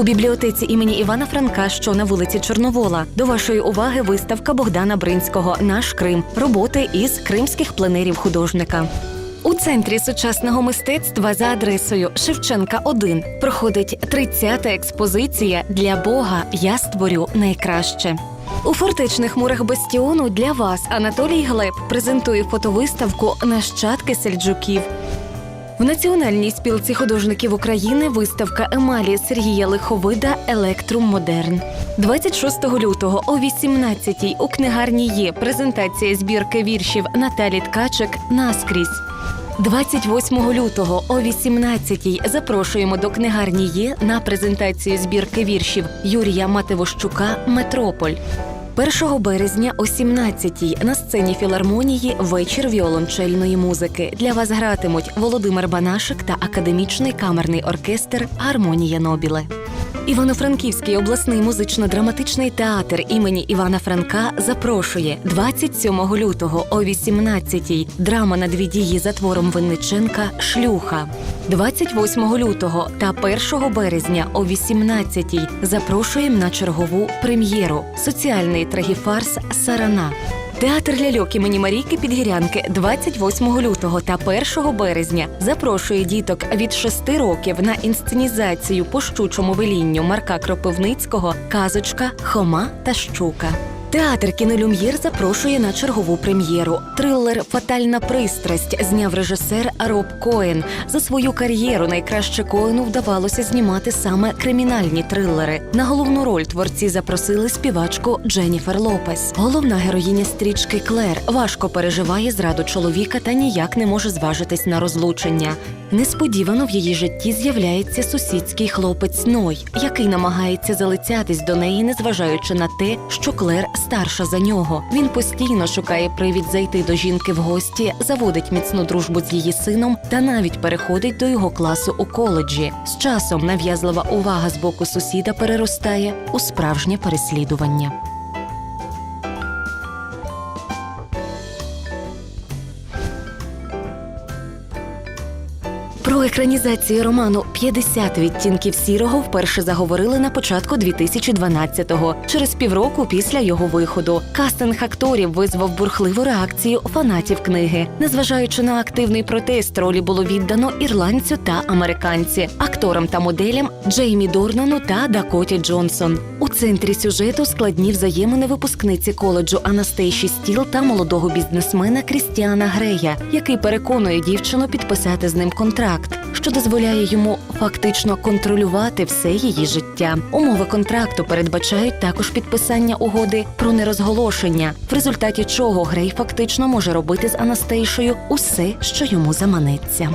У бібліотеці імені Івана Франка, що на вулиці Чорновола, до вашої уваги виставка Богдана Бринського Наш Крим роботи із кримських пленерів художника. У центрі сучасного мистецтва за адресою Шевченка 1 проходить 30-та експозиція для Бога Я створю найкраще. У фортечних мурах Бастіону для вас Анатолій Глеб презентує фотовиставку Нащадки сельджуків. В Національній спілці художників України виставка емалі Сергія Лиховида Електрум Модерн. 26 лютого о 18-й у книгарні є презентація збірки віршів Наталі Ткачик Наскрізь. 28 лютого о 18-й запрошуємо до книгарні є на презентацію збірки віршів Юрія Матевощука Метрополь. 1 березня о 17-й на сцені філармонії вечір віолончельної музики. Для вас гратимуть Володимир Банашик та академічний камерний оркестр Гармонія Нобіле. Івано-Франківський обласний музично-драматичний театр імені Івана Франка запрошує 27 лютого о 18-й драма на дві дії за твором Винниченка Шлюха. 28 лютого та 1 березня о 18-й запрошуємо на чергову прем'єру соціальний трагіфарс Сарана. Театр ляльок імені Марійки Підгірянки 28 лютого та 1 березня запрошує діток від 6 років на інсценізацію по щучому велінню Марка Кропивницького Казочка, Хома та Щука. Театр кінолюм'єр запрошує на чергову прем'єру. Трилер Фатальна пристрасть зняв режисер Роб Коен. За свою кар'єру найкраще Коену вдавалося знімати саме кримінальні трилери. На головну роль творці запросили співачку Дженніфер Лопес. Головна героїня стрічки Клер важко переживає зраду чоловіка та ніяк не може зважитись на розлучення. Несподівано в її житті з'являється сусідський хлопець Ной, який намагається залицятись до неї, незважаючи на те, що Клер старша за нього. Він постійно шукає привід зайти до жінки в гості, заводить міцну дружбу з її сином та навіть переходить до його класу у коледжі. З часом нав'язлива увага з боку сусіда переростає у справжнє переслідування. Про екранізацію роману «50 відтінків сірого вперше заговорили на початку 2012-го, через півроку після його виходу. Кастинг акторів визвав бурхливу реакцію фанатів книги. Незважаючи на активний протест, ролі було віддано ірландцю та американці, акторам та моделям Джеймі Дорнану та Дакоті Джонсон. У центрі сюжету складні взаємини випускниці коледжу Анастейші Стіл та молодого бізнесмена Крістіана Грея, який переконує дівчину підписати з ним контракт, що дозволяє йому фактично контролювати все її життя. Умови контракту передбачають також підписання угоди про нерозголошення, в результаті чого Грей фактично може робити з Анастейшою усе, що йому заманеться.